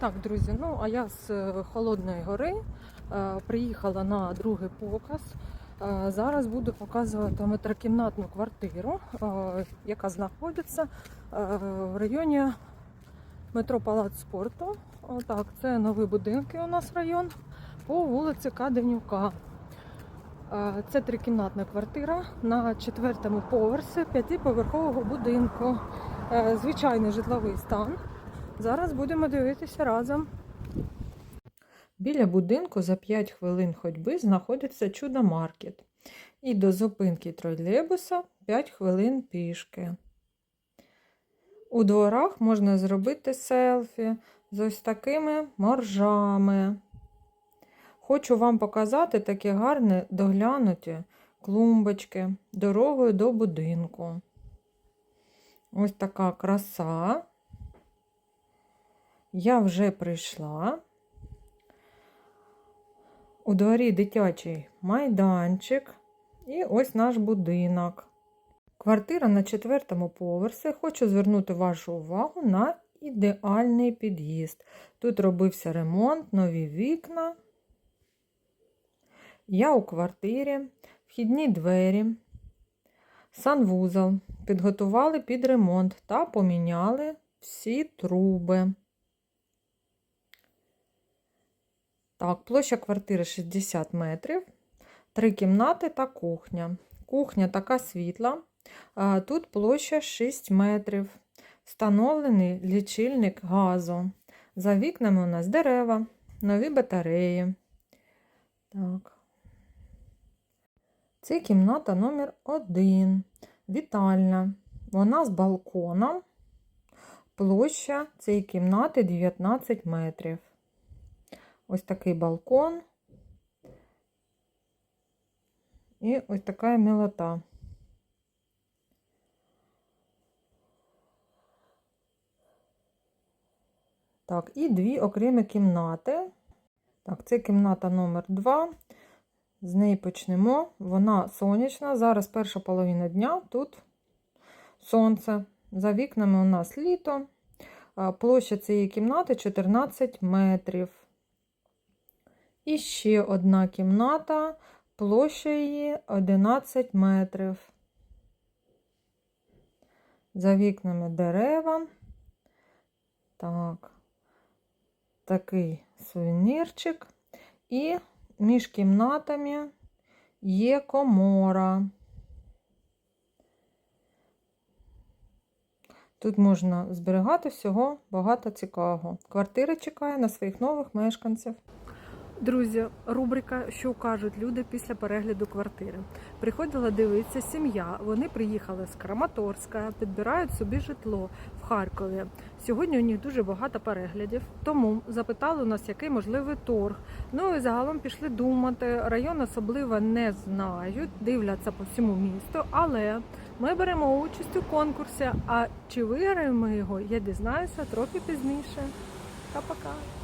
Так, друзі, ну а я з е, Холодної гори е, приїхала на другий показ. Е, зараз буду показувати метрокімнатну квартиру, яка знаходиться в районі метро Палац спорту. Отак, це нові будинки у нас район по вулиці Каденюка. Це трикімнатна квартира на четвертому поверсі п'ятиповерхового будинку. Звичайний житловий стан. Зараз будемо дивитися разом. Біля будинку за 5 хвилин ходьби знаходиться чудо-маркет. І до зупинки тролейбуса 5 хвилин пішки. У дворах можна зробити селфі з ось такими моржами. Хочу вам показати такі гарні доглянуті клумбочки дорогою до будинку. Ось така краса. Я вже прийшла. У дворі дитячий майданчик. І ось наш будинок. Квартира на четвертому поверсі. Хочу звернути вашу увагу на ідеальний під'їзд. Тут робився ремонт, нові вікна. Я у квартирі, вхідні двері, санвузол. Підготували під ремонт та поміняли всі труби. Так, площа квартири 60 метрів, три кімнати та кухня. Кухня така світла. Тут площа 6 метрів. Встановлений лічильник газу. За вікнами у нас дерева, нові батареї. Так. Це кімната номер 1 Вітальна. Вона з балконом. Площа цієї кімнати 19 метрів. Ось такий балкон. І ось така милота. Так, і дві окремі кімнати. Так, це кімната номер 2. З неї почнемо. Вона сонячна. Зараз перша половина дня, тут сонце. За вікнами у нас літо. Площа цієї кімнати 14 метрів. І ще одна кімната, площа її 11 метрів. За вікнами дерева. Так, такий сувенірчик. І між кімнатами є комора. Тут можна зберігати всього багато цікавого. Квартира чекає на своїх нових мешканців. Друзі, рубрика Що кажуть люди після перегляду квартири. Приходила дивитися сім'я. Вони приїхали з Краматорська, підбирають собі житло в Харкові. Сьогодні у них дуже багато переглядів, тому запитали у нас, який можливий торг. Ну і загалом пішли думати. Район особливо не знають, дивляться по всьому місту, але ми беремо участь у конкурсі. А чи виграємо його, я дізнаюся трохи пізніше. Пока-пока.